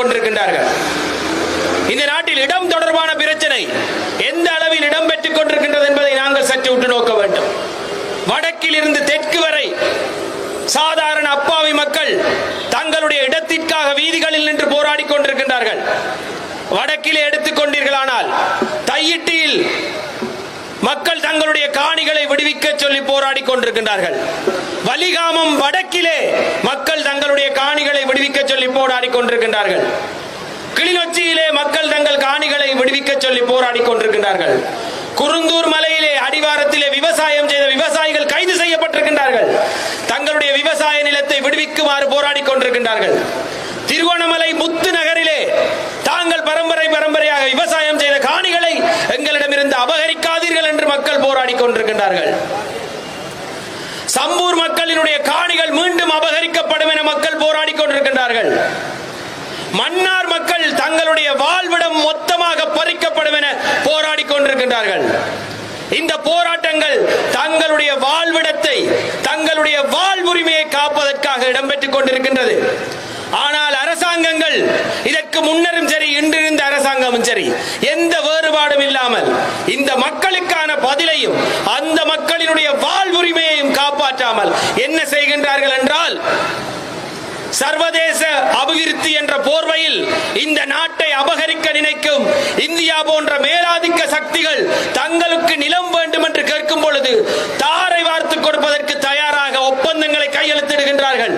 கொண்டிருக்கின்றார்கள். இந்த நாட்டில் இடம் தொடர்பான பிரச்சனை எந்த அளவில் இடம் பெற்றுக் கொண்டிருக்கின்றது என்பதை நாங்கள் சற்று உற்று நோக்க வேண்டும். வடக்கில் இருந்து தெற்கு வரை சாதாரண அப்பாவி மக்கள் தங்களுடைய இடத்திற்காக வீதிகளில் நின்று போராடி கொண்டிருக்கின்றார்கள். வடக்கிலே எடுத்துக்கொண்டீர்களானால் தையிட்டியில் மக்கள் தங்களுடைய காணிகளை விடுவிக்க சொல்லி போராடி கொண்டிருக்கின்றார்கள். வலிகாமம் வடக்கிலே மக்கள் தங்களுடைய காணிகளை விடுவிக்க சொல்லி போராடி கொண்டிருக்கின்றார்கள். கிளிநொச்சியிலே மக்கள் தங்கள் காணிகளை விடுவிக்க சொல்லி போராடி கொண்டிருக்கின்றார்கள். குருந்தூர் மலையிலே அடிவாரத்திலே விவசாயம் செய்த விவசாயிகள் கைது செய்யப்பட்டிருக்கின்றார்கள். தங்களுடைய விவசாய நிலத்தை விடுவிக்குமாறு போராடி கொண்டிருக்கின்றார்கள். திருகோணமலை முத்து நகரிலே தாங்கள் பரம்பரை பரம்பரையாக விவசாயம் செய்த காணிகளை எங்களிடமிருந்து அபகரிக்காதீர்கள் என்று மக்கள் போராடி கொண்டிருக்கின்றார்கள் சம்பூர் மக்களினுடைய காணிகள் மீண்டும் அபகரிக்கப்படும் என மக்கள் போராடி கொண்டிருக்கின்றார்கள் மன்னார் மக்கள் தங்களுடைய வாழ்விடம் மொத்தமாக பறிக்கப்படும் என போராடி கொண்டிருக்கின்றார்கள் இந்த போராட்டங்கள் தங்களுடைய வாழ்விடத்தை தங்களுடைய வாழ்வுரிமையை காப்பதற்காக இடம்பெற்றுக் கொண்டிருக்கின்றது. ஆனால் அரசாங்கங்கள் இதற்கு முன்னரும் சரி இன்றிருந்த அரசாங்கமும் சரி எந்த வேறுபாடும் இல்லாமல் இந்த மக்களுக்கான செய்கின்றார்கள் என்றால் சர்வதேச அபிவிருத்தி என்ற போர்வையில் இந்த நாட்டை அபகரிக்க நினைக்கும் இந்தியா போன்ற மேலாதிக்க சக்திகள் தங்களுக்கு நிலம் வேண்டும் என்று கேட்கும் பொழுது தாரை வார்த்து கொடுப்பதற்கு தயாராக ஒப்பந்தங்களை கையெழுத்திடுகின்றார்கள்.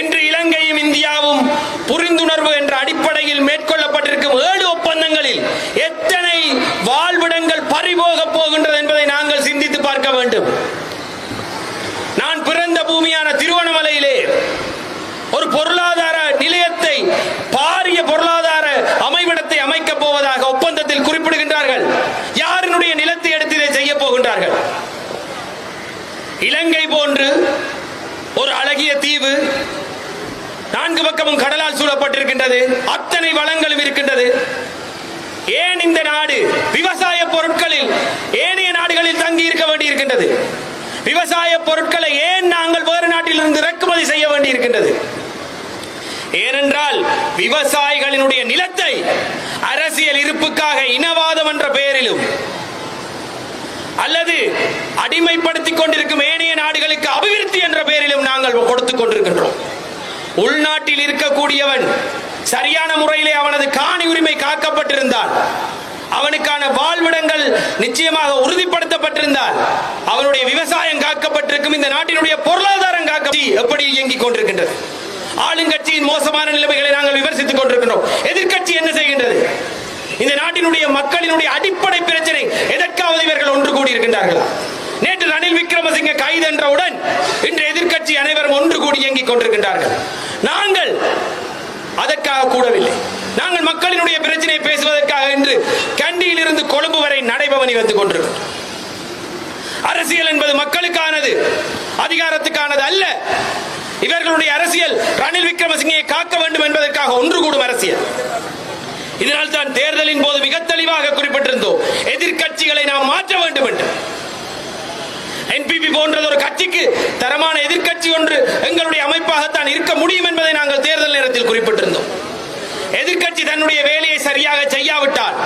இன்று இலங்கையும் இந்தியாவும் புரிந்துணர்வு என்ற அடிப்படையில் மேற்கொள்ளப்பட்டிருக்கும் ஏழு ஒப்பந்தங்களில் எத்தனை வாழ்விடங்கள் பறிபோக போகின்றது என்பதை நாங்கள் சிந்தித்து பார்க்க வேண்டும். பூமியான திருவண்ணாமலையிலே ஒரு பொருளாதார நிலையத்தை பாரிய பொருளாதார அமைவிடத்தை அமைக்கப் போவதாக ஒப்பந்தத்தில் குறிப்பிடுகின்றார்கள். யாரினுடைய நிலத்தை எடுத்து இதை செய்ய போகின்றார்கள்? இலங்கை போன்று ஒரு அழகிய தீவு நான்கு பக்கமும் கடலால் சூழப்பட்டிருக்கின்றது அத்தனை வளங்களும் இருக்கின்றது. ஏன் இந்த நாடு? விவசாய பொருட்களில் ஏனைய நாடுகளில் தங்கி இருக்க வேண்டியிருக்கின்றது. விவசாய பொருட்களை ஏன் நாங்கள் வேறு நாட்டிலிருந்து இறக்குமதி செய்ய வேண்டியிருக்கின்றது? ஏனென்றால் விவசாயிகளினுடைய நிலத்தை அரசியல் இருப்புக்காக இனவாதம் என்ற பெயரிலும் அல்லது அடிமைப்படுத்திக் கொண்டிருக்கும் ஏனைய நாடுகளுக்கு அபிவிருத்தி என்ற பெயரிலும் நாங்கள் கொடுத்துக் கொண்டிருக்கின்றோம். உள்நாட்டில் இருக்கக்கூடியவன் சரியான முறையிலே அவனது காணி உரிமை காக்கப்பட்டிருந்தால் அவனுக்கான வாழ்விடங்கள் நிச்சயமாக உறுதிப்படுத்தப்பட்டிருந்தால் அவனுடைய விவசாயம் காக்கப்பட்டிருக்கும் இந்த நாட்டினுடைய பொருளாதாரம் எப்படி இயங்கிக் கொண்டிருக்கின்றது? ஆளுங்கட்சியின் மோசமான நிலைமைகளை நாங்கள் விமர்சித்துக் கொண்டிருக்கின்றோம். எதிர்கட்சி என்ன செய்கின்றது? இந்த நாட்டினுடைய மக்களினுடைய அடிப்படை பிரச்சனை எதற்காவது இவர்கள் ஒன்று கூடியிருக்கின்றார்களா? நேற்று ரணில் விக்ரமசிங்க கைது என்றவுடன் இன்று எதிர்கட்சி அனைவரும் ஒன்று கூடி இயங்கிக் கொண்டிருக்கின்றார்கள். நாங்கள் அதற்காக கூடவில்லை. நாங்கள் மக்களினுடைய பிரச்சனையை பேசுவதற்காக இன்று கண்டியில் இருந்து கொழும்பு வரை நடைபவனி வந்து கொண்டிருக்கிறோம். அரசியல் என்பது மக்களுக்கானது. அதிகாரத்துக்கானது அல்ல. இவர்களுடைய அரசியல் ரணில் விக்ரமசிங்கை காக்க வேண்டும் என்பதற்காக ஒன்று கூடும் அரசியல். இதனால் தான் தேர்தலின் போது மிக தெளிவாக குறிப்பிட்டிருந்தோம் எதிர்க்கட்சிகளை நாம் மாற்ற வேண்டும் என்று. என்பிபி போன்றது ஒரு கட்சிக்கு தரமான எதிர்க்கட்சி ஒன்று எங்களுடைய அமைப்பாகத்தான் இருக்க முடியும் என்பதை நாங்கள் தேர்தல் நேரத்தில் குறிப்பிட்டிருந்தோம். எதிர்க்கட்சி தன்னுடைய வேலையை சரியாக செய்யாவிட்டால்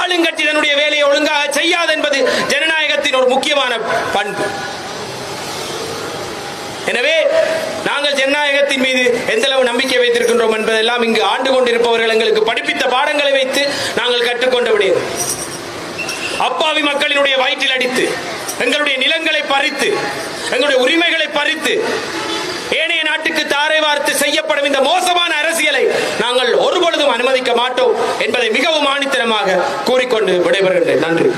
ஆளுங்கட்சி தன்னுடைய வேலையை ஒழுங்காக செய்யாது என்பது ஜனநாயகத்தின் ஒரு முக்கியமான பண்பு. எனவே நாங்கள் ஜனநாயகத்தின் மீது எந்த அளவு நம்பிக்கை வைத்திருக்கின்றோம் என்பதெல்லாம் இங்கு ஆண்டு கொண்டிருப்பவர்கள் எங்களுக்கு படிப்பித்த பாடங்களை வைத்து நாங்கள் கற்றுக்கொண்ட விடயம். அப்பாவி மக்களினுடைய வயிற்றில் அடித்து எங்களுடைய நிலங்களை பறித்து எங்களுடைய உரிமைகளை பறித்து ஏனைய நாட்டுக்கு தாரை வார்த்து செய்யப்படும் இந்த மோசமான அரசியலை நாங்கள் ஒருபொழுதும் அனுமதிக்க மாட்டோம் என்பதை மிகவும் ஆணித்தனமாக கூறிக்கொண்டு விடைபெறுகின்றேன். நன்றி.